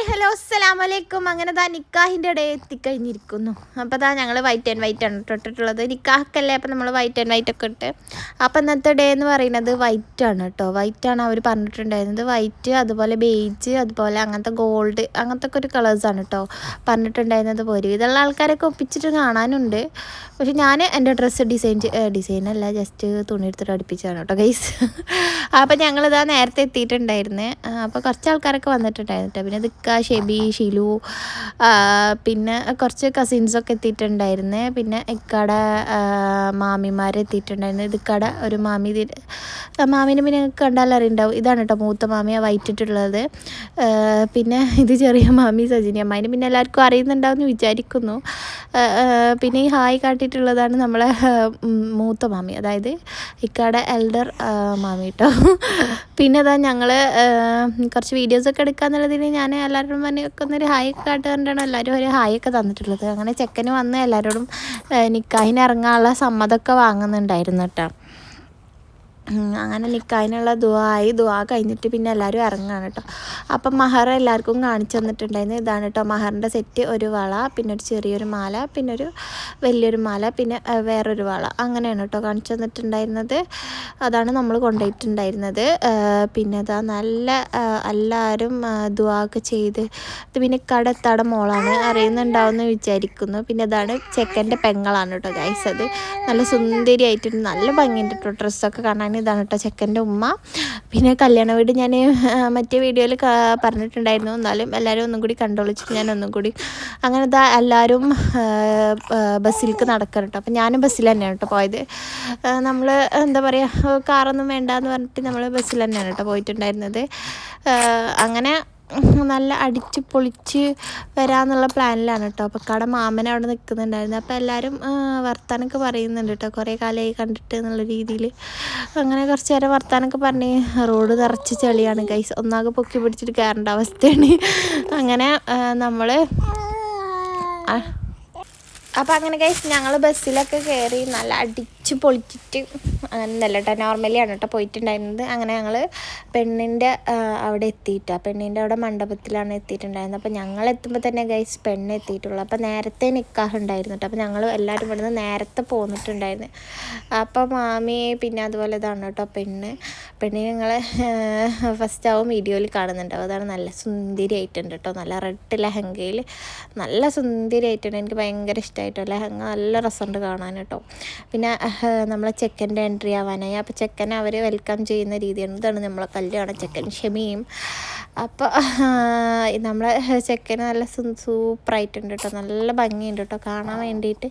Hi hello അസ്സലാമു അലൈക്കും അങ്ങനെ താ നിക്കാഹിന്റെ ഇടയിൽ എത്തിക്കഴിഞ്ഞിരിക്കുന്നു. അപ്പോൾ താ ഞങ്ങൾ വൈറ്റ് ആൻഡ് വൈറ്റ് ആണ് ട്ടോ ഇട്ടിട്ടുള്ളത്. നിക്കാഹക്കല്ലേ? അപ്പോൾ നമ്മൾ വൈറ്റ് ആൻഡ് വൈറ്റ് ഒക്കെ ഇട്ട്. അപ്പോൾ ഇന്നത്തെ ഡേ എന്ന് പറയുന്നത് വൈറ്റ് ആണ് കേട്ടോ വൈറ്റ് ആണ് അവർ പറഞ്ഞിട്ടുണ്ടായിരുന്നത്. വൈറ്റ് അതുപോലെ ബേജ് അതുപോലെ അങ്ങനത്തെ ഗോൾഡ് അങ്ങനത്തെ ഒക്കെ ഒരു കളേഴ്സാണ് കേട്ടോ പറഞ്ഞിട്ടുണ്ടായിരുന്നത് ഒരുവിധമുള്ള ആൾക്കാരൊക്കെ ഒപ്പിച്ചിട്ട് കാണാനുണ്ട്. പക്ഷെ ഞാൻ എന്റെ ഡ്രസ്സ് ഡിസൈൻ അല്ല ജസ്റ്റ് തുണി എടുത്തിട്ട് അടുപ്പിച്ചതാണ് കേട്ടോ ഗൈസ് അപ്പോൾ ഞങ്ങളിതാ നേരത്തെ എത്തിയിട്ടുണ്ടായിരുന്നു. അപ്പോൾ കുറച്ച് ആൾക്കാരൊക്കെ വന്നിട്ടുണ്ടായിരുന്നു ട്ടോ. പിന്നെ ദിക്ക ഷെബി ഷിലു പിന്നെ കുറച്ച് കസിൻസൊക്കെ എത്തിയിട്ടുണ്ടായിരുന്നു. പിന്നെ ഇക്കട മാമിമാർ എത്തിയിട്ടുണ്ടായിരുന്നു. ദിക്കട ഒരു മാമി മാമിനെ പിന്നെ കണ്ടാൽ അറിയുണ്ടാവും. ഇതാണ് കേട്ടോ മൂത്ത മാമിയ വൈറ്റിട്ടുള്ളത് പിന്നെ ഇത് ചെറിയ മാമി സജിനി അമ്മായിന് പിന്നെ എല്ലാവർക്കും അറിയുന്നുണ്ടാവും എന്ന് വിചാരിക്കുന്നു പിന്നെ ഈ ഹായ് കാട്ടിയിട്ടുള്ളതാണ് നമ്മളെ മൂത്ത മാമി. അതായത് ഇക്കാടെ എൽഡർ മാമി കേട്ടോ പിന്നെ അതാ ഞങ്ങൾ കുറച്ച് വീഡിയോസൊക്കെ എടുക്കാന്നുള്ളതിന് ഞാൻ എല്ലാവരോടും പറഞ്ഞ് ഒക്കെ ഒന്നൊരു ഹായ് ഒക്കെ കാട്ടുകൊണ്ടാണ് എല്ലാവരും ഒരു ഹായ് ഒക്കെ തന്നിട്ടുള്ളത്. അങ്ങനെ ചെക്കന് വന്ന് എല്ലാവരോടും നിക്കാഹിന് ഇറങ്ങാനുള്ള സമ്മതമൊക്കെ വാങ്ങുന്നുണ്ടായിരുന്നു കേട്ടോ അങ്ങനെ നിൽക്കാനുള്ള ദുവായി ദുആ കഴിഞ്ഞിട്ട് പിന്നെ എല്ലാവരും ഇറങ്ങുകയാണ് കേട്ടോ അപ്പം മഹർ എല്ലാവർക്കും കാണിച്ചു തന്നിട്ടുണ്ടായിരുന്നു. ഇതാണ് കേട്ടോ മഹറിന്റെ സെറ്റ്. ഒരു വള പിന്നെ ഒരു ചെറിയൊരു മാല പിന്നെ ഒരു വലിയൊരു മാല പിന്നെ വേറൊരു വള. അങ്ങനെയാണ് കേട്ടോ കാണിച്ചു തന്നിട്ടുണ്ടായിരുന്നത്. അതാണ് നമ്മൾ കൊണ്ടുപോയിട്ടുണ്ടായിരുന്നത്. പിന്നെ അതാ നല്ല എല്ലാവരും ആ, ഒക്കെ ചെയ്ത്. ഇത് പിന്നെ കടത്താടെ മോളാണ്. അറിയുന്നുണ്ടാവുമെന്ന് വിചാരിക്കുന്നു. പിന്നെ അതാണ് ചെക്കന്റെ പെങ്ങളാണ് കേട്ടോ ഗൈസ് അത്. നല്ല സുന്ദരിയായിട്ടുണ്ട്. നല്ല ഭംഗിയുണ്ട് കേട്ടോ ഡ്രസ്സൊക്കെ കാണാൻ. ഇതാണ് കേട്ടോ ചെക്കന്റെ ഉമ്മ. പിന്നെ കല്യാണ വീട് ഞാൻ മറ്റേ വീഡിയോയിൽ പറഞ്ഞിട്ടുണ്ടായിരുന്നു. എന്നാലും എല്ലാവരും ഒന്നും കൂടി കണ്ടോളിച്ചിട്ട് ഞാൻ ഒന്നും കൂടി അങ്ങനെ ഇതാ എല്ലാവരും ബസ്സിലേക്ക് നടക്കണം കേട്ടോ അപ്പം ഞാനും ബസ്സിൽ തന്നെയാണ് കേട്ടോ പോയത്. നമ്മൾ എന്താ പറയുക കാറൊന്നും വേണ്ട എന്ന് പറഞ്ഞിട്ട് നമ്മൾ ബസ്സിൽ തന്നെയാണ് കേട്ടോ പോയിട്ടുണ്ടായിരുന്നത്. അങ്ങനെ നല്ല അടിച്ച് പൊളിച്ച് വരാമെന്നുള്ള പ്ലാനിലാണ് കേട്ടോ അപ്പോൾ കട മാമൻ അവിടെ നിൽക്കുന്നുണ്ടായിരുന്നു അപ്പോൾ എല്ലാവരും വർത്താനൊക്കെ പറയുന്നുണ്ട് കേട്ടോ കുറേ കാലമായി കണ്ടിട്ട് എന്നുള്ള രീതിയിൽ അങ്ങനെ കുറച്ച് നേരം വർത്താനൊക്കെ പറഞ്ഞ് റോഡ് നിറച്ച് ചെളിയാണ്. കൈസ് ഒന്നാകെ പൊക്കി പിടിച്ചിട്ട് കയറേണ്ട അവസ്ഥയാണ്. അങ്ങനെ നമ്മൾ അപ്പോൾ അങ്ങനെ കഴിച്ച് ഞങ്ങൾ ബസ്സിലൊക്കെ കയറി നല്ല അടിച്ച് പൊളിച്ചിട്ട് അങ്ങനെയല്ല കേട്ടോ നോർമലിയാണ് കേട്ടോ പോയിട്ടുണ്ടായിരുന്നത്. അങ്ങനെ ഞങ്ങൾ പെണ്ണിന്റെ അവിടെ എത്തിയിട്ട്. പെണ്ണിന്റെ അവിടെ മണ്ഡപത്തിലാണ് എത്തിയിട്ടുണ്ടായിരുന്നത്. അപ്പോൾ ഞങ്ങൾ എത്തുമ്പോൾ തന്നെ ഗൈസ് പെണ്ണ് എത്തിയിട്ടുള്ളൂ. അപ്പോൾ നേരത്തെ നിക്കാഹ് ഉണ്ടായിരുന്നു കേട്ടോ അപ്പോൾ ഞങ്ങൾ എല്ലാവരും ഇവിടുന്ന് നേരത്തെ പോന്നിട്ടുണ്ടായിരുന്നു. അപ്പോൾ മാമി പിന്നെ അതുപോലെ ഇതാണ് കേട്ടോ പെണ്ണ്. പെണ്ണിനെ ഞങ്ങൾ ഫസ്റ്റ് ആവും വീഡിയോയിൽ കാണുന്നുണ്ടാവും അതാണ് നല്ല സുന്ദരി ആയിട്ടുണ്ട് കേട്ടോ നല്ല റെഡ് ലെഹങ്കയിൽ നല്ല സുന്ദരി ആയിട്ടുണ്ട് എനിക്ക് ഭയങ്കര ഇഷ്ടമായിട്ടോ ലഹങ്ക നല്ല രസമുണ്ട് കാണാൻ കേട്ടോ പിന്നെ നമ്മളെ ചെക്കന്റെ എൻട്രി ആവാനായി. അപ്പോൾ ചെക്കൻ അവർ വെൽക്കം ചെയ്യുന്ന രീതിയാണ്. ഇതാണ് നമ്മളെ കല്യാണ. ചെക്കൻ ഷമിയും അപ്പോൾ നമ്മളെ ചെക്കൻ നല്ല സൂപ്പറായിട്ടുണ്ട് കേട്ടോ നല്ല ഭംഗിയുണ്ട് കേട്ടോ കാണാൻ വേണ്ടിയിട്ട്.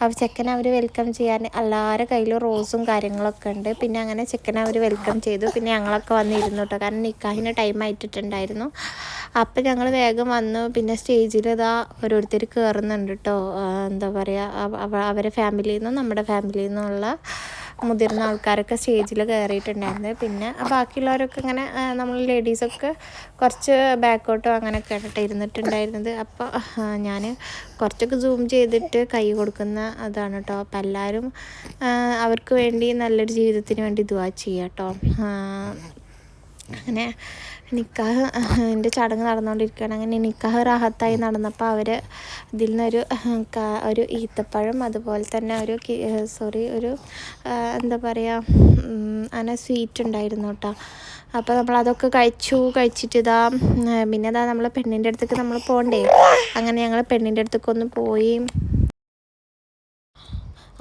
അപ്പോൾ ചെക്കൻ അവർ വെൽക്കം ചെയ്യാൻ എല്ലാവരുടെ കയ്യിലും റോസും കാര്യങ്ങളൊക്കെ ഉണ്ട്. പിന്നെ അങ്ങനെ ചെക്കൻ അവർ വെൽക്കം ചെയ്തു. പിന്നെ ഞങ്ങളൊക്കെ വന്നിരുന്നു കേട്ടോ കാരണം നിക്കാഹിന് ടൈം ആയിട്ടിട്ടുണ്ടായിരുന്നു. അപ്പം ഞങ്ങൾ വേഗം വന്നു. പിന്നെ സ്റ്റേജിൽ ഇതാ ഓരോരുത്തർ കയറുന്നുണ്ട് കേട്ടോ എന്താ പറയുക അവരെ ഫാമിലിയിൽ നിന്നും നമ്മുടെ ഫാമിലിയിൽ നിന്നുള്ള മുതിർന്ന ആൾക്കാരൊക്കെ സ്റ്റേജിൽ കയറിയിട്ടുണ്ടായിരുന്നത് പിന്നെ ബാക്കിയുള്ളവരൊക്കെ ഇങ്ങനെ നമ്മൾ ലേഡീസൊക്കെ കുറച്ച് ബാക്കോട്ടോ അങ്ങനെയൊക്കെ ആയിട്ട് ഇരുന്നിട്ടുണ്ടായിരുന്നത് അപ്പോൾ ഞാൻ കുറച്ചൊക്കെ സൂം ചെയ്തിട്ട് കൈ കൊടുക്കുന്ന അതാണ് കേട്ടോ അപ്പം എല്ലാവരും അവർക്ക് വേണ്ടി നല്ലൊരു ജീവിതത്തിന് വേണ്ടി ദുവാ ചെയ്യാം കേട്ടോ അങ്ങനെ നിക്കാഹ് എന്റെ ചടങ്ങ് നടന്നുകൊണ്ടിരിക്കുകയാണ്. അങ്ങനെ നിക്കാഹ് റാഹത്തായി നടന്നപ്പോൾ അവർ ഇതിൽ നിന്നൊരു ഒരു ഈത്തപ്പഴം അതുപോലെ തന്നെ ഒരു സോറി ഒരു എന്താ പറയുക അങ്ങനെ സ്വീറ്റ് ഉണ്ടായിരുന്നു കേട്ടോ. അപ്പോൾ നമ്മൾ അതൊക്കെ കഴിച്ചു കഴിച്ചിട്ട് ഇതാ പിന്നെ ഇതാ നമ്മൾ പെണ്ണിന്റെ അടുത്തേക്ക് നമ്മൾ പോകണ്ടേ? അങ്ങനെ ഞങ്ങൾ പെണ്ണിന്റെ അടുത്തേക്ക് ഒന്ന് പോയി.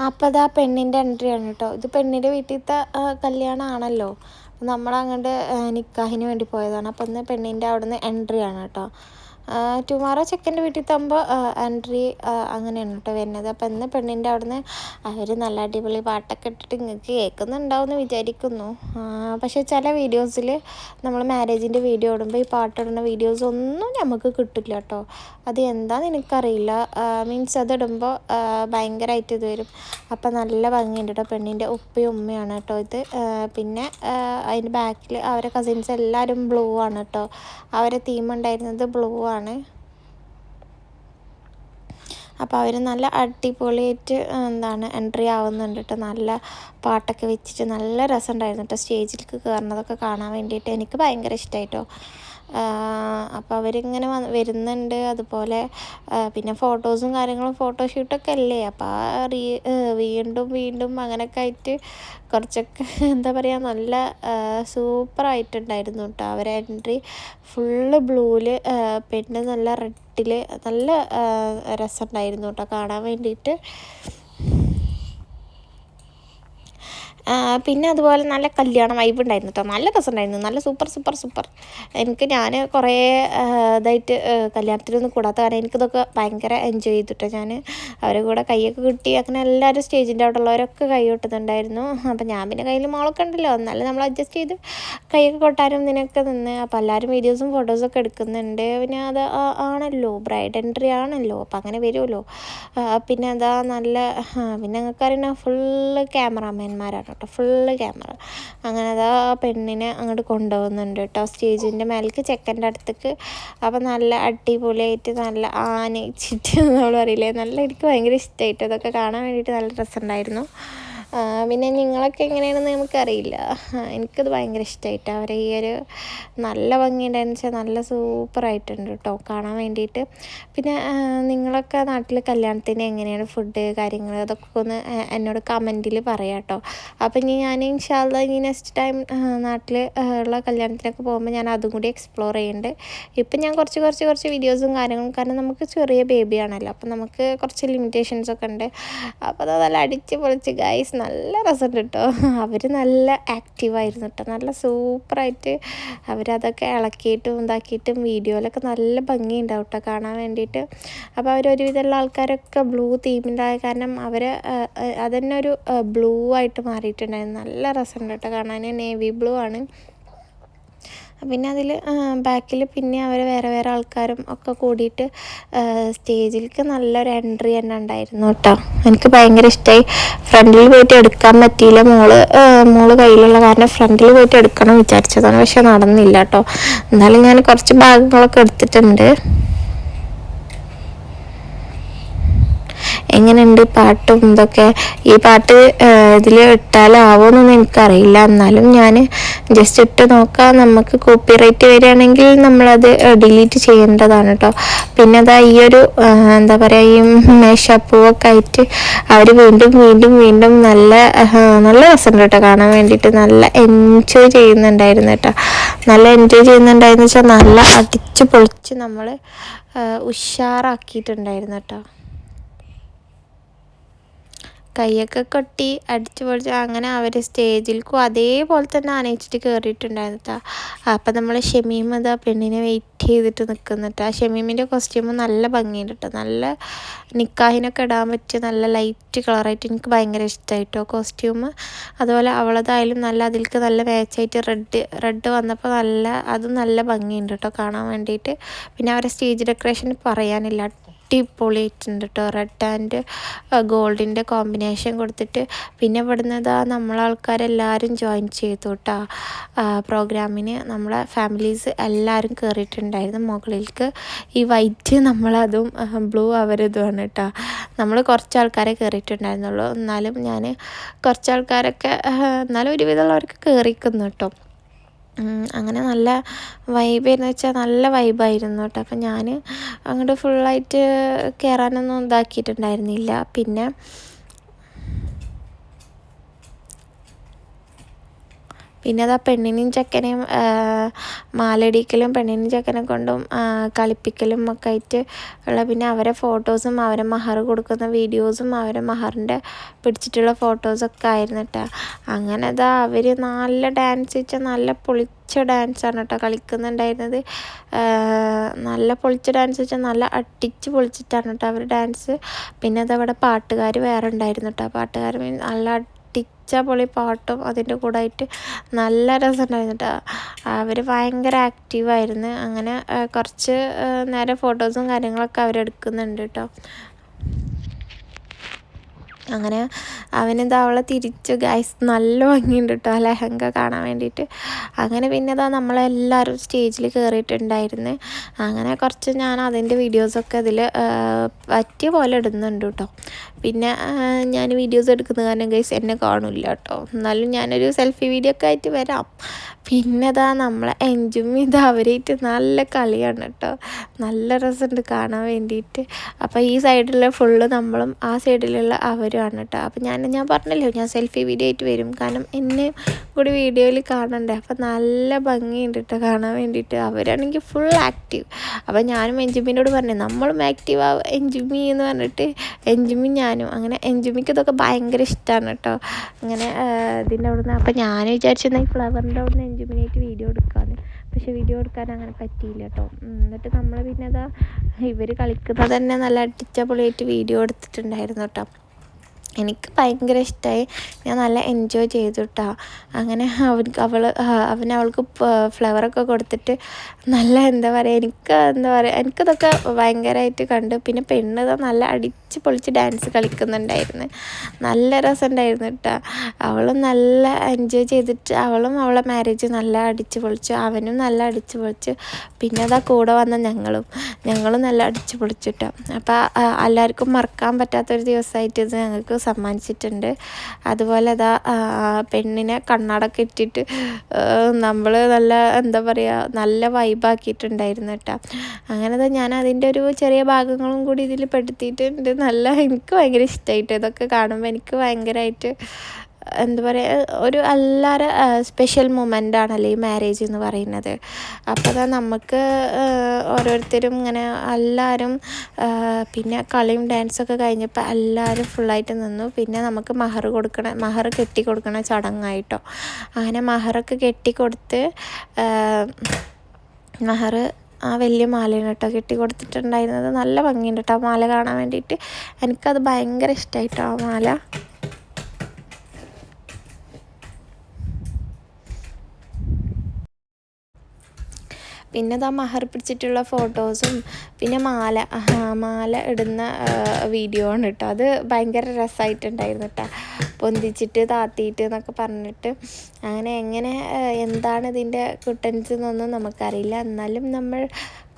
അപ്പോൾ അതാ പെണ്ണിന്റെ എൻട്രി ആണ് കേട്ടോ. ഇത് പെണ്ണിന്റെ വീട്ടിലത്തെ കല്യാണമാണല്ലോ. നമ്മളങ്ങോട്ട് നിക്കാഹിന് വേണ്ടി പോയതാണ്. അപ്പോൾ ഇന്ന് പെണ്ണിന്റെ അവിടുന്ന് എൻട്രി ആണ് കേട്ടോ. ടുമാറോ ചെക്കന്റെ വീട്ടിൽ തമ്പോ എൻട്രി അങ്ങനെയാണ് കേട്ടോ വരുന്നത്. അപ്പോൾ ഇന്ന് പെണ്ണിന്റെ അവിടുന്ന് അവർ നല്ല അടിപൊളി പാട്ടൊക്കെ ഇട്ടിട്ട് നിങ്ങൾക്ക് കേൾക്കുന്നുണ്ടാവും എന്ന് വിചാരിക്കുന്നു പക്ഷേ ചില വീഡിയോസിൽ നമ്മൾ മാരേജിന്റെ വീഡിയോ ഇടുമ്പോൾ ഈ പാട്ടിടുന്ന വീഡിയോസ് ഒന്നും നമുക്ക് കിട്ടില്ല കേട്ടോ അത് എന്താണെന്ന് എനിക്കറിയില്ല. മീൻസ് അതിടുമ്പോൾ ഭയങ്കരമായിട്ട് ഇത് വരും. അപ്പം നല്ല ഭംഗിയുണ്ട് കേട്ടോ പെണ്ണിന്റെ ഉപ്പയും ഉമ്മയാണ് കേട്ടോ ഇത്. പിന്നെ അതിന്റെ ബാക്കിൽ അവരെ കസിൻസ് എല്ലാവരും ബ്ലൂ ആണ് കേട്ടോ അവരെ തീം ഉണ്ടായിരുന്നത് ബ്ലൂ ആണ്. അപ്പോൾ അവർ നല്ല അടിപൊളിയായിട്ട് എന്താണ് എൻട്രി ആവുന്നുണ്ട് കേട്ടോ നല്ല പാട്ടൊക്കെ വെച്ചിട്ട് നല്ല രസമുണ്ടായിരുന്നു കേട്ടോ സ്റ്റേജിലേക്ക് കയറുന്നതൊക്കെ കാണാൻ വേണ്ടിയിട്ട്. എനിക്ക് ഭയങ്കര ഇഷ്ടമായിട്ടോ അപ്പോൾ അവരിങ്ങനെ വരുന്നുണ്ട്. അതുപോലെ പിന്നെ ഫോട്ടോസും കാര്യങ്ങളും ഫോട്ടോ ഫോട്ടോഷൂട്ടൊക്കെ അല്ലേ അപ്പോൾ ആ റീ വീണ്ടും വീണ്ടും അങ്ങനെയൊക്കെ ആയിട്ട് കുറച്ചൊക്കെ എന്താ പറയുക നല്ല സൂപ്പറായിട്ടുണ്ടായിരുന്നു കേട്ടോ. അവരെ എൻട്രി ഫുള്ള് ബ്ലൂവിൽ പിന്നെ നല്ല റെഡിൽ നല്ല രസമുണ്ടായിരുന്നു കേട്ടോ കാണാൻ വേണ്ടിയിട്ട്. പിന്നെ അതുപോലെ നല്ല കല്യാണം വൈബ് ഉണ്ടായിരുന്നു കേട്ടോ നല്ല രസമുണ്ടായിരുന്നു. നല്ല സൂപ്പർ സൂപ്പർ സൂപ്പർ എനിക്ക് ഞാൻ കുറേ ഇതായിട്ട് കല്യാണത്തിലൊന്നും കൂടാത്ത കാരണം എനിക്കിതൊക്കെ ഭയങ്കര എൻജോയ് ചെയ്തിട്ടോ. ഞാൻ അവരെ കൂടെ കൈയൊക്കെ കിട്ടി. അങ്ങനെ എല്ലാവരും സ്റ്റേജിന്റെ അവിടെ ഉള്ളവരൊക്കെ കൈ കൊട്ടുന്നുണ്ടായിരുന്നു. അപ്പം ഞാൻ പിന്നെ കയ്യിൽ മോളൊക്കെ ഉണ്ടല്ലോ. എന്നാലും നമ്മൾ അഡ്ജസ്റ്റ് ചെയ്ത് കൈയൊക്കെ കൊട്ടാനും ഇതിനൊക്കെ നിന്ന്. അപ്പോൾ എല്ലാവരും വീഡിയോസും ഫോട്ടോസൊക്കെ എടുക്കുന്നുണ്ട്. പിന്നെ അത് ആണല്ലോ. ബ്രൈഡ് എൻട്രി ആണല്ലോ. അപ്പം അങ്ങനെ വരുമല്ലോ പിന്നെ അതാ നല്ല പിന്നെ ഞങ്ങൾക്കറിയണ ഫുള്ള് ക്യാമറാമാൻമാരാണ് കേട്ടോ. ഫുള്ള് ക്യാമറ അങ്ങനെ അതാ പെണ്ണിനെ അങ്ങോട്ട് കൊണ്ടുപോകുന്നുണ്ട് കേട്ടോ. സ്റ്റേജിന്റെ മേലേക്ക് ചെക്കന്റെ അടുത്തേക്ക്. അപ്പം നല്ല അടിപൊളിയായിട്ട് നല്ല ആനയിച്ചിട്ട് നമ്മൾ പറയില്ലേ? നല്ല എനിക്ക് ഭയങ്കര ഇഷ്ടമായിട്ട് അതൊക്കെ കാണാൻ വേണ്ടിയിട്ട് നല്ല രസമുണ്ടായിരുന്നു. പിന്നെ നിങ്ങളൊക്കെ എങ്ങനെയാണെന്ന് നമുക്കറിയില്ല. എനിക്കത് ഭയങ്കര ഇഷ്ടമായിട്ട് അവരെ ഈ ഒരു നല്ല ഭംഗി വെച്ചാൽ നല്ല സൂപ്പറായിട്ടുണ്ട് കേട്ടോ കാണാൻ വേണ്ടിയിട്ട്. പിന്നെ നിങ്ങളൊക്കെ നാട്ടിൽ കല്യാണത്തിന് എങ്ങനെയാണ് ഫുഡ് കാര്യങ്ങൾ അതൊക്കെ ഒന്ന് എന്നോട് കമന്റിൽ പറയാം കേട്ടോ അപ്പം ഇനി ഞാൻ ഇൻഷാല്ല ഇനി നെക്സ്റ്റ് ടൈം നാട്ടിൽ ഉള്ള കല്യാണത്തിനൊക്കെ പോകുമ്പോൾ ഞാൻ അതും കൂടി എക്സ്പ്ലോർ ചെയ്യുന്നുണ്ട് ഇപ്പം ഞാൻ കുറച്ച് കുറച്ച് കുറച്ച് വീഡിയോസും കാര്യങ്ങളും കാരണം നമുക്ക് ചെറിയ ബേബിയാണല്ലോ അപ്പം നമുക്ക് കുറച്ച് ലിമിറ്റേഷൻസ് ഒക്കെ ഉണ്ട്. അപ്പോൾ അത് നല്ല അടിച്ച് പൊളിച്ച് ഗൈസ് നല്ല രസമുണ്ട് കേട്ടോ. അവർ നല്ല ആക്റ്റീവായിരുന്നു കേട്ടോ. നല്ല സൂപ്പറായിട്ട് അവരതൊക്കെ ഇളക്കിയിട്ടും ഇതാക്കിയിട്ടും വീഡിയോയിലൊക്കെ നല്ല ഭംഗിയുണ്ടാവും കേട്ടോ കാണാൻ വേണ്ടിയിട്ട്. അപ്പോൾ അവരൊരുവിധമുള്ള ആൾക്കാരൊക്കെ ബ്ലൂ തീമിന്റെ കാരണം അവർ അതന്നെ ഒരു ബ്ലൂ ആയിട്ട് മാറിയിട്ടുണ്ടായിരുന്നു. നല്ല രസമുണ്ട് കേട്ടോ കാണാൻ നേവി ബ്ലൂ ആണ്. പിന്നെ അതിൽ ബാക്കിൽ പിന്നെ അവർ വേറെ വേറെ ആൾക്കാരും ഒക്കെ കൂടിയിട്ട് സ്റ്റേജിലേക്ക് നല്ലൊരു എൻട്രി തന്നെ ഉണ്ടായിരുന്നു കേട്ടോ. എനിക്ക് ഭയങ്കര ഇഷ്ടമായി ഫ്രണ്ടിൽ പോയിട്ട് എടുക്കാൻ പറ്റിയില്ല മോൾ മോൾ കയ്യിലുള്ള കാരണം ഫ്രണ്ടിൽ പോയിട്ട് എടുക്കണം വിചാരിച്ചതാണ്. പക്ഷെ നടന്നില്ല കേട്ടോ. എന്നാലും ഞാൻ കുറച്ച് ഭാഗങ്ങളൊക്കെ എടുത്തിട്ടുണ്ട്. എങ്ങനെയുണ്ട് പാട്ടും ഇതൊക്കെ? ഈ പാട്ട് ഇതിൽ ഇട്ടാലാവോന്നൊന്നും എനിക്കറിയില്ല. എന്നാലും ഞാൻ ജസ്റ്റ് ഇട്ട് നോക്കാം. നമുക്ക് കോപ്പി റൈറ്റ് വരികയാണെങ്കിൽ നമ്മളത് ഡിലീറ്റ് ചെയ്യേണ്ടതാണ് കേട്ടോ പിന്നെ അതാ ഈ ഒരു എന്താ പറയുക ഈ മേശപ്പൂവൊക്കെ ആയിട്ട് അവർ വീണ്ടും വീണ്ടും വീണ്ടും നല്ല നല്ല രസമുണ്ട് കേട്ടോ കാണാൻ വേണ്ടിയിട്ട്. നല്ല എൻജോയ് ചെയ്യുന്നുണ്ടായിരുന്നു കേട്ടോ നല്ല എൻജോയ് ചെയ്യുന്നുണ്ടായിരുന്നു വെച്ചാൽ നല്ല അടിച്ച് പൊളിച്ച് നമ്മൾ ഉഷാറാക്കിയിട്ടുണ്ടായിരുന്നു കേട്ടോ കൈയൊക്കെ കൊട്ടി അടിച്ചു പൊളിച്ച് അങ്ങനെ അവർ സ്റ്റേജിൽക്കും അതേപോലെ തന്നെ ആനയിച്ചിട്ട് കയറിയിട്ടുണ്ടായിരുന്നു കേട്ടോ അപ്പം നമ്മൾ ഷമീം ആ പെണ്ണിനെ വെയിറ്റ് ചെയ്തിട്ട് നിൽക്കുന്നിട്ട് ആ ഷമീമിന്റെ കോസ്റ്റ്യൂമ് നല്ല ഭംഗിയുണ്ട് കേട്ടോ നല്ല നിക്കാഹിനൊക്കെ ഇടാൻ പറ്റിയ നല്ല ലൈറ്റ് കളറായിട്ട് എനിക്ക് ഭയങ്കര ഇഷ്ടമായിട്ടോ കോസ്റ്റ്യൂമ് അതുപോലെ അവളതായാലും നല്ല അതിൽക്ക് നല്ല മാച്ചായിട്ട് റെഡ് റെഡ് വന്നപ്പോൾ നല്ല അതും നല്ല ഭംഗിയുണ്ട് കേട്ടോ കാണാൻ വേണ്ടിയിട്ട്. പിന്നെ അവരെ സ്റ്റേജ് ഡെക്കറേഷൻ പറയാനില്ല. അടിപൊളിയായിട്ടുണ്ട് കേട്ടോ റെഡ് ആൻഡ് ഗോൾഡിന്റെ കോമ്പിനേഷൻ കൊടുത്തിട്ട്. പിന്നെ ഇവിടുന്ന് ഇതാ നമ്മളാൾക്കാരെല്ലാവരും ജോയിൻ ചെയ്തു കേട്ടോ പ്രോഗ്രാമിന് നമ്മളെ ഫാമിലീസ് എല്ലാവരും കയറിയിട്ടുണ്ടായിരുന്നു മുകളിലേക്ക് ഈ വൈറ്റ് നമ്മളതും ബ്ലൂ അവരിതുമാണ് കേട്ടോ നമ്മൾ കുറച്ച് ആൾക്കാരെ കയറിയിട്ടുണ്ടായിരുന്നുള്ളൂ എന്നാലും ഞാൻ കുറച്ച് ആൾക്കാരൊക്കെ എന്നാലും ഒരുവിധമുള്ളവർക്ക് കയറിക്കുന്നു കേട്ടോ അങ്ങനെ നല്ല വൈബായിരുന്നു വെച്ചാൽ നല്ല വൈബായിരുന്നു കേട്ടോ. അപ്പം ഞാൻ അങ്ങോട്ട് ഫുള്ളായിട്ട് കയറാനൊന്നും ഇതാക്കിയിട്ടുണ്ടായിരുന്നില്ല. പിന്നെ പിന്നെ അത് ആ പെണ്ണിനെയും ചെക്കനെയും മാലടിക്കലും പെണ്ണിനെയും ചെക്കനെ കൊണ്ടും കളിപ്പിക്കലും ഒക്കെ ആയിട്ട് ഉള്ള പിന്നെ അവരെ ഫോട്ടോസും അവരെ മഹർ കൊടുക്കുന്ന വീഡിയോസും അവരെ മഹറിന്റെ പിടിച്ചിട്ടുള്ള ഫോട്ടോസൊക്കെ ആയിരുന്നു കേട്ടോ അങ്ങനെ അതാ അവർ നല്ല ഡാൻസ് വെച്ചാൽ നല്ല പൊളിച്ച ഡാൻസാണ് കേട്ടോ കളിക്കുന്നുണ്ടായിരുന്നത്. നല്ല പൊളിച്ച ഡാൻസ് വെച്ചാൽ നല്ല അടിച്ച് പൊളിച്ചിട്ടാണ് കേട്ടോ അവർ ഡാൻസ്. പിന്നെ അതവിടെ പാട്ടുകാർ വേറെ ഉണ്ടായിരുന്നു കേട്ടോ. പാട്ടുകാർ നല്ല അടിച്ച പൊളി പാട്ടും അതിന്റെ കൂടെ ആയിട്ട് നല്ല രസമുണ്ടായിരുന്നു കേട്ടോ അവർ ഭയങ്കര ആക്റ്റീവായിരുന്നു അങ്ങനെ കുറച്ച് നേരം ഫോട്ടോസും കാര്യങ്ങളൊക്കെ അവരെടുക്കുന്നുണ്ട് കേട്ടോ അങ്ങനെ അവനെന്താ അവളെ തിരിച്ചു ഗൈസ് നല്ല ഭംഗിയുണ്ട് കേട്ടോ ആ ലെഹങ്ക കാണാൻ വേണ്ടിയിട്ട് അങ്ങനെ പിന്നെ ഇതാ നമ്മളെല്ലാവരും സ്റ്റേജിൽ കയറിയിട്ടുണ്ടായിരുന്നു അങ്ങനെ കുറച്ച് ഞാൻ അതിന്റെ വീഡിയോസൊക്കെ അതിൽ പറ്റിയ പോലെ ഇടുന്നുണ്ട് കേട്ടോ പിന്നെ ഞാൻ വീഡിയോസ് എടുക്കുന്ന കാരണം ഗൈസ് എന്നെ കാണില്ല കേട്ടോ എന്നാലും ഞാനൊരു സെൽഫി വീഡിയോ ഒക്കെ ആയിട്ട് വരാം. പിന്നെ ഇതാ നമ്മളെ എൻജും ഇത് അവരായിട്ട് നല്ല കളിയാണ് കേട്ടോ നല്ല രസമുണ്ട് കാണാൻ വേണ്ടിയിട്ട് അപ്പോൾ ഈ സൈഡിലെ ഫുള്ള് നമ്മളും ആ സൈഡിലുള്ള അവരുമാണ് കേട്ടോ അപ്പോൾ ഞാൻ ഞാൻ പറഞ്ഞല്ലോ ഞാൻ സെൽഫി വീഡിയോ ആയിട്ട് വരും. കാരണം എന്നെ കൂടി വീഡിയോയിൽ കാണണ്ടേ? അപ്പോൾ നല്ല ഭംഗിയുണ്ട് കേട്ടോ കാണാൻ വേണ്ടിയിട്ട്. അവരാണെങ്കിൽ ഫുൾ ആക്റ്റീവ് അപ്പോൾ ഞാനും എൻജുമിനോട് പറഞ്ഞു നമ്മളും ആക്റ്റീവ് ആവും എൻജുമി എന്ന് പറഞ്ഞിട്ട് എൻജുമി ഞാനും. അങ്ങനെ എൻജുമിക്ക് ഇതൊക്കെ ഭയങ്കര ഇഷ്ടമാണ് കേട്ടോ അങ്ങനെ ഇതിന്റെ അവിടുന്ന് അപ്പോൾ ഞാൻ വിചാരിച്ചിരുന്ന ഈ ഫ്ലവറിന്റെ അവിടുന്ന് എൻജുമിനായിട്ട് വീഡിയോ എടുക്കാമെന്ന് പക്ഷെ വീഡിയോ എടുക്കാൻ അങ്ങനെ പറ്റിയില്ല കേട്ടോ എന്നിട്ട് നമ്മൾ പിന്നെ അതാ ഇവർ കളിക്കുന്നത് തന്നെ നല്ല അടിച്ച പൊളിയായിട്ട് വീഡിയോ എടുത്തിട്ടുണ്ടായിരുന്നു കേട്ടോ എനിക്ക് ഭയങ്കര ഇഷ്ടമായി ഞാൻ നല്ല എൻജോയ് ചെയ്തു കേട്ടോ അങ്ങനെ അവർക്ക് അവൾ അവൻ അവൾക്ക് ഫ്ലവറൊക്കെ കൊടുത്തിട്ട് നല്ല എന്താ പറയുക എനിക്ക് എന്താ പറയുക എനിക്കതൊക്കെ ഭയങ്കരമായിട്ട് കണ്ടു. പിന്നെ പെണ്ണ് നല്ല അടിച്ച് പൊളിച്ച് ഡാൻസ് കളിക്കുന്നുണ്ടായിരുന്നു. നല്ല രസമുണ്ടായിരുന്നു കേട്ടോ അവളും നല്ല എൻജോയ് ചെയ്തിട്ട് അവളും അവളെ മാരേജ് നല്ല അടിച്ച് പൊളിച്ചു. അവനും നല്ല അടിച്ച് പൊളിച്ചു. പിന്നെ അതാ കൂടെ വന്ന ഞങ്ങളും. ഞങ്ങളും നല്ല അടിച്ച് പൊളിച്ചു കേട്ടോ അപ്പോൾ എല്ലാവർക്കും മറക്കാൻ പറ്റാത്തൊരു ദിവസമായിട്ട് ഇത് ഞങ്ങൾക്ക് സമ്മാനിച്ചിട്ടുണ്ട്. അതുപോലെ അതാ പെണ്ണിനെ കണ്ണടക്കം ഇട്ടിട്ട് നമ്മൾ നല്ല എന്താ പറയുക നല്ല വൈബാക്കിയിട്ടുണ്ടായിരുന്നു കേട്ടോ അങ്ങനെ ഞാൻ അതിന്റെ ഒരു ചെറിയ ഭാഗങ്ങളും കൂടി ഇതിൽ പെടുത്തിയിട്ടുണ്ട്. നല്ല എനിക്ക് ഭയങ്കര ഇഷ്ടമായിട്ട് ഇതൊക്കെ കാണുമ്പോൾ എനിക്ക് ഭയങ്കരമായിട്ട് എന്താ പറയുക ഒരു എല്ലാവരും സ്പെഷ്യൽ മൊമെന്റ് ആണല്ലോ ഈ മാരേജ് എന്ന് പറയുന്നത്. അപ്പോൾ അതാ നമുക്ക് ഓരോരുത്തരും ഇങ്ങനെ എല്ലാവരും പിന്നെ കളിയും ഡാൻസൊക്കെ കഴിഞ്ഞപ്പോൾ എല്ലാവരും ഫുള്ളായിട്ട് നിന്നു. പിന്നെ നമുക്ക് മഹർ കൊടുക്കണ മഹർ കെട്ടി കൊടുക്കണ ചടങ്ങായിട്ടോ. അങ്ങനെ മഹറൊക്കെ കെട്ടി കൊടുത്ത് മഹർ ആ വലിയ മാലയാണ് കേട്ടോ കെട്ടി കൊടുത്തിട്ടുണ്ടായിരുന്നത്. നല്ല ഭംഗിയുണ്ട് കേട്ടോ ആ മാല കാണാൻ വേണ്ടിയിട്ട്. എനിക്കത് ഭയങ്കര ഇഷ്ടമായിട്ടോ ആ മാല. പിന്നെ ഇതാ മഹർ പിടിച്ചിട്ടുള്ള ഫോട്ടോസും പിന്നെ മാല മാല ഇടുന്ന വീഡിയോ ആണ് കേട്ടോ അത് ഭയങ്കര രസമായിട്ടുണ്ടായിരുന്നു കേട്ടോ പൊന്തിച്ചിട്ട് താത്തിയിട്ട് എന്നൊക്കെ പറഞ്ഞിട്ട്. അങ്ങനെ എങ്ങനെ എന്താണ് ഇതിന്റെ കുട്ടൻസ് എന്നൊന്നും നമുക്കറിയില്ല. എന്നാലും നമ്മൾ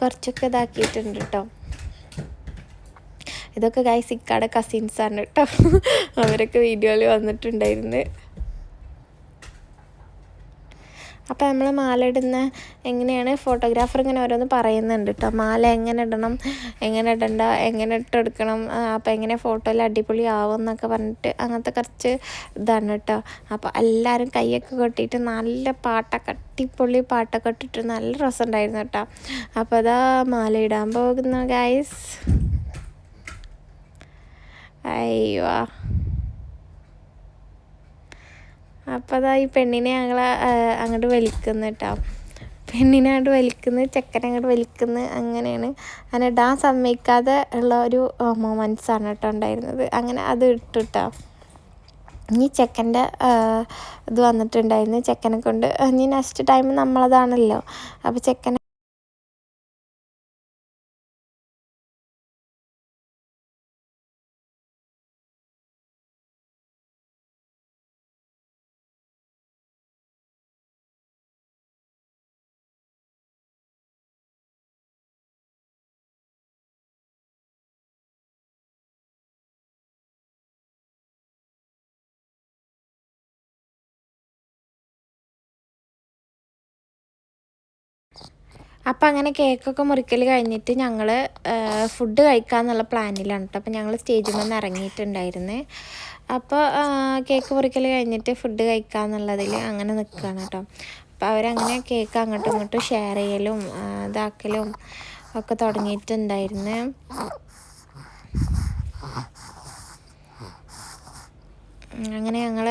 കുറച്ചൊക്കെ ഇതാക്കിയിട്ടുണ്ട് കേട്ടോ ഇതൊക്കെ ഗൈസ് ഇക്കാടെ കസിൻസാണ് കേട്ടോ അവരൊക്കെ വീഡിയോയിൽ വന്നിട്ടുണ്ടായിരുന്നു. അപ്പോൾ നമ്മൾ മാല ഇടുന്ന എങ്ങനെയാണ്? ഫോട്ടോഗ്രാഫർ ഇങ്ങനെ ഓരോന്ന് പറയുന്നുണ്ട് കേട്ടോ മാല എങ്ങനെ ഇടണം? എങ്ങനെ ഇടണ്ട? എങ്ങനെ ഇട്ടെടുക്കണം അപ്പോൾ എങ്ങനെ ഫോട്ടോയിൽ അടിപൊളി ആവും എന്നൊക്കെ പറഞ്ഞിട്ട് അങ്ങനത്തെ കുറച്ച് ഇതാണ് കേട്ടോ അപ്പോൾ എല്ലാവരും കൈയൊക്കെ കൊട്ടിയിട്ട് നല്ല പാട്ടൊക്കെ അടിപൊളി പാട്ടൊക്കെ ഇട്ടിട്ട് നല്ല രസമുണ്ടായിരുന്നു കേട്ടോ അപ്പോൾ അതാ മാല ഇടാൻ പോകുന്നു ഗൈസ് അയ്യോ. അപ്പോൾ അതാ ഈ പെണ്ണിനെ ഞങ്ങൾ അങ്ങോട്ട് വലിക്കുന്നു കേട്ടോ പെണ്ണിനെ അങ്ങോട്ട് വലിക്കുന്നു ചെക്കനെ അങ്ങോട്ട് വലിക്കുന്നു അങ്ങനെയാണ്. അങ്ങനെ ഇടാൻ സമ്മതിക്കാതെ ഉള്ള ഒരു മൊമെൻസാണ് കേട്ടോ ഉണ്ടായിരുന്നത്. അങ്ങനെ അത് ഇട്ടു കേട്ടോ ഇനി ചെക്കന്റെ ഇത് വന്നിട്ടുണ്ടായിരുന്നു. ചെക്കനെ കൊണ്ട് ഇനി നെക്സ്റ്റ് ടൈം നമ്മളതാണല്ലോ. അപ്പോൾ ചെക്കനെ അപ്പോൾ അങ്ങനെ കേക്കൊക്കെ മുറിക്കൽ കഴിഞ്ഞിട്ട് ഞങ്ങൾ ഫുഡ് കഴിക്കാമെന്നുള്ള പ്ലാനിലാണ് കേട്ടോ അപ്പോൾ ഞങ്ങൾ സ്റ്റേജിൽ നിന്ന് ഇറങ്ങിയിട്ടുണ്ടായിരുന്നേ അപ്പോൾ കേക്ക് മുറിക്കൽ കഴിഞ്ഞിട്ട് ഫുഡ് കഴിക്കാമെന്നുള്ളതിൽ അങ്ങനെ നിൽക്കുകയാണ് കേട്ടോ അപ്പോൾ അവരങ്ങനെ കേക്ക് അങ്ങോട്ടും ഇങ്ങോട്ടും ഷെയർ ചെയ്യലും ഇതാക്കലും ഒക്കെ തുടങ്ങിയിട്ടുണ്ടായിരുന്നു. അങ്ങനെ ഞങ്ങൾ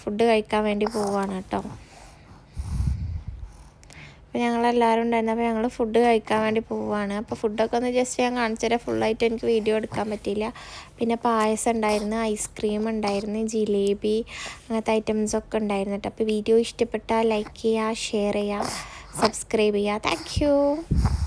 ഫുഡ് കഴിക്കാൻ വേണ്ടി പോവുകയാണ് കേട്ടോ അപ്പോൾ ഞങ്ങളെല്ലാവരും ഉണ്ടായിരുന്നു. അപ്പോൾ ഞങ്ങൾ ഫുഡ് കഴിക്കാൻ വേണ്ടി പോവുകയാണ് അപ്പോൾ ഫുഡൊക്കെ ഒന്ന് ജസ്റ്റ് ഞാൻ കാണിച്ചു തരാം. ഫുള്ളായിട്ട് എനിക്ക് വീഡിയോ എടുക്കാൻ പറ്റിയില്ല. പിന്നെ പായസം ഉണ്ടായിരുന്നു ഐസ്ക്രീം ഉണ്ടായിരുന്നു ജിലേബി അങ്ങനത്തെ ഐറ്റംസൊക്കെ ഉണ്ടായിരുന്നു കേട്ടോ അപ്പോൾ വീഡിയോ ഇഷ്ടപ്പെട്ടാൽ ലൈക്ക് ചെയ്യുക ഷെയർ ചെയ്യുക സബ്സ്ക്രൈബ് ചെയ്യുക താങ്ക്